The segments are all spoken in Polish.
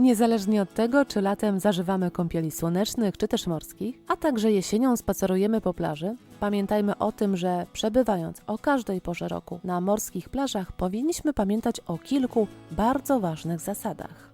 niezależnie od tego, czy latem zażywamy kąpieli słonecznych, czy też morskich, a także jesienią spacerujemy po plaży, pamiętajmy o tym, że przebywając o każdej porze roku na morskich plażach, powinniśmy pamiętać o kilku bardzo ważnych zasadach.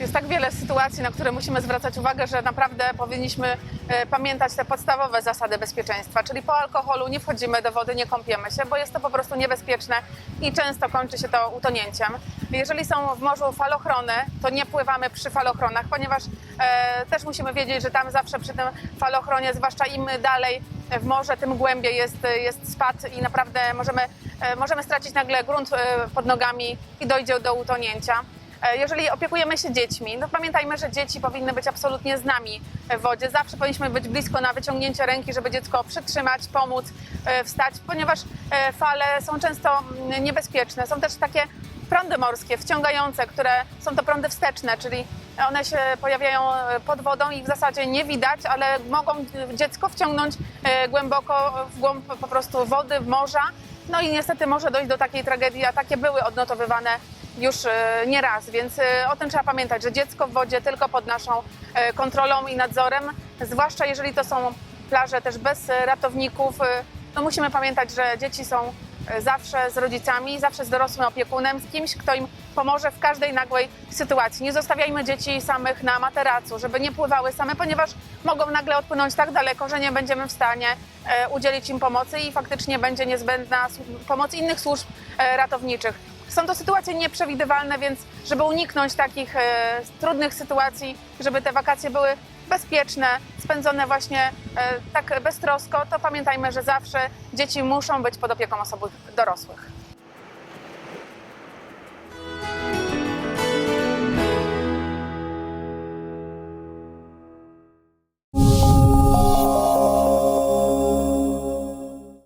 Jest tak wiele sytuacji, na które musimy zwracać uwagę, że naprawdę powinniśmy e, pamiętać te podstawowe zasady bezpieczeństwa, czyli po alkoholu nie wchodzimy do wody, nie kąpiemy się, bo jest to po prostu niebezpieczne i często kończy się to utonięciem. Jeżeli są w morzu falochrony, to nie pływamy przy falochronach, ponieważ e, też musimy wiedzieć, że tam zawsze przy tym falochronie, zwłaszcza im dalej w morze, tym głębiej jest, jest spad i naprawdę możemy, e, możemy stracić nagle grunt e, pod nogami i dojdzie do utonięcia. E, Jeżeli opiekujemy się dziećmi, no pamiętajmy, że dzieci powinny być absolutnie z nami w wodzie. Zawsze powinniśmy być blisko na wyciągnięcie ręki, żeby dziecko przytrzymać, pomóc, e, wstać, ponieważ e, fale są często mm, niebezpieczne. Są też takie prądy morskie wciągające, które są to prądy wsteczne, czyli one się pojawiają pod wodą i w zasadzie nie widać, ale mogą dziecko wciągnąć głęboko w głąb po prostu wody, morza. No i niestety może dojść do takiej tragedii, a takie były odnotowywane już e, nie raz, więc e, o tym trzeba pamiętać, że dziecko w wodzie tylko pod naszą e, kontrolą i nadzorem, zwłaszcza jeżeli to są plaże też bez ratowników, no musimy pamiętać, że dzieci są zawsze z rodzicami, zawsze z dorosłym opiekunem, z kimś, kto im pomoże w każdej nagłej sytuacji. Nie zostawiajmy dzieci samych na materacu, żeby nie pływały same, ponieważ mogą nagle odpłynąć tak daleko, że nie będziemy w stanie udzielić im pomocy i faktycznie będzie niezbędna pomoc innych służb ratowniczych. Są to sytuacje nieprzewidywalne, więc żeby uniknąć takich e, trudnych sytuacji, żeby te wakacje były bezpieczne, spędzone właśnie e, tak beztrosko, to pamiętajmy, że zawsze dzieci muszą być pod opieką osób dorosłych.